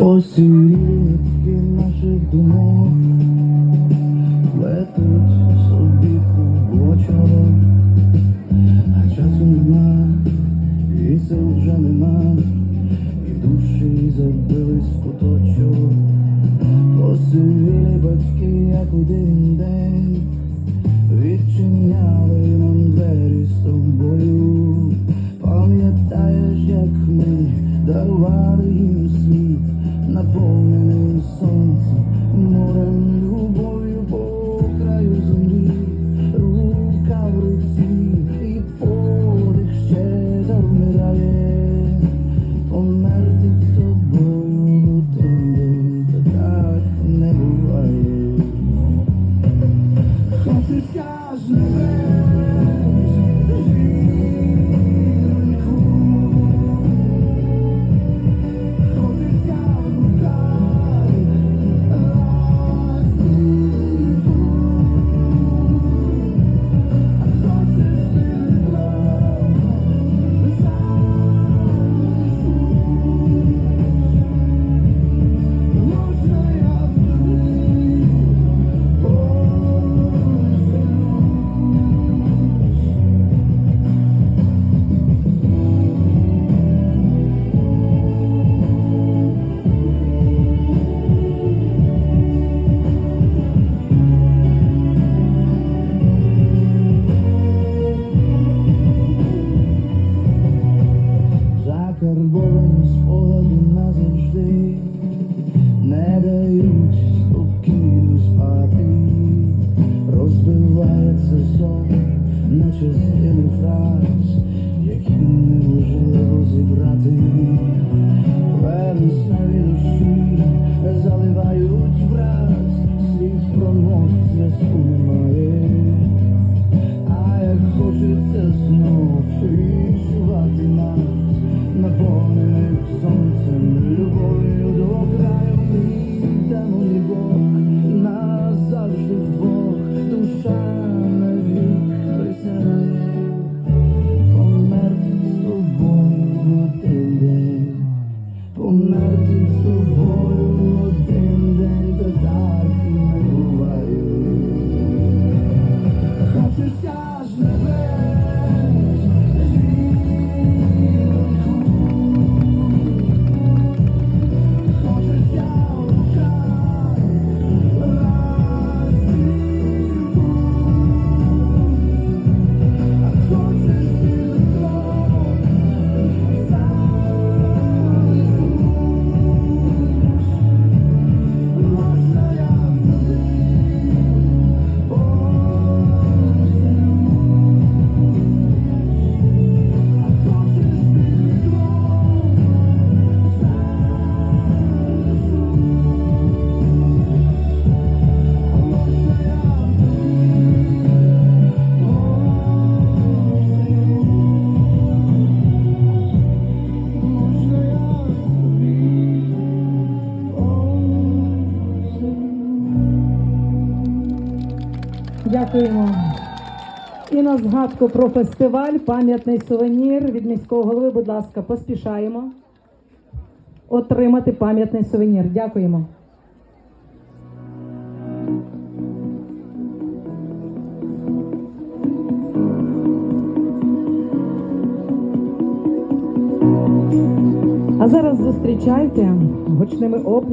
Посередки наших думок. Наповнений сон. закарбовані спогади назавжди, не дають спокійно спати, розбивається сон наче частину фраз, які неможливо зібрати. Дякуємо. І на згадку про фестиваль, пам'ятний сувенір від міського голови. Будь ласка, поспішаємо отримати пам'ятний сувенір. Дякуємо. А зараз зустрічайте гучними оплесками.